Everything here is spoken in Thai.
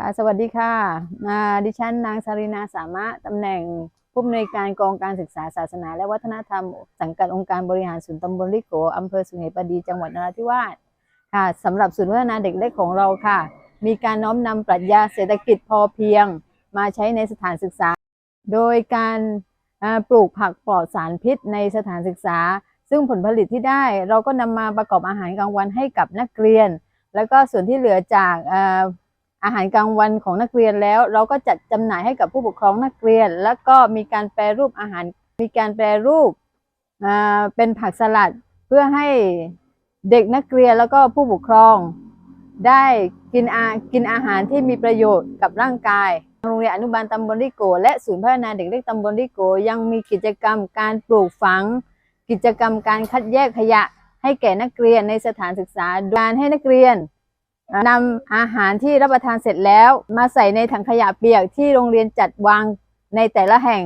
ค่ะสวัสดีค่ะดิฉันนางสารินาสามารถตำแหน่งผู้อำนวยการกองการศึกษาศาสนา และวัฒนธรรม สังกัดองค์การบริหารส่วนตำบลลิโกอำเภอสุเหปดีจังหวัดนราธิวาสค่ะสำหรับศูนย์พัฒนาเด็กเล็กของเราค่ะ มีการน้อมนำปรัชญาเศรษฐกิจพอเพียง มาใช้ในสถานศึกษา โดยการปลูกผักปลอดสารพิษในสถานศึกษา ซึ่งผลผลิตที่ได้เราก็นำมาประกอบอาหารกลางวันให้กับนักเรียน แล้วก็ส่วนที่เหลือจาก อาหารกลางวันของนักเรียนแล้ว เราก็จัดจำหน่ายให้กับผู้ปกครองนักเรียน แล้วก็มีการแปรรูปอาหาร มีการแปรรูปเป็นผักสลัดเพื่อให้เด็กนักเรียนแล้วก็ผู้ปกครอง ได้กินอากินอาหารที่มีประโยชน์กับร่างกายโรงเรียนอนุบาลตำบลริโก และศูนย์พัฒนาเด็กเล็กตำบลริโก ยังมีกิจกรรมการปลูกฝัง กิจกรรมการคัดแยกขยะให้แก่นักเรียนในสถานศึกษาดยการให้นักเรียน นำอาหารที่รับประทานเสร็จแล้ว มาใส่ในถังขยะเปียกที่โรงเรียนจัดวางในแต่ละแห่ง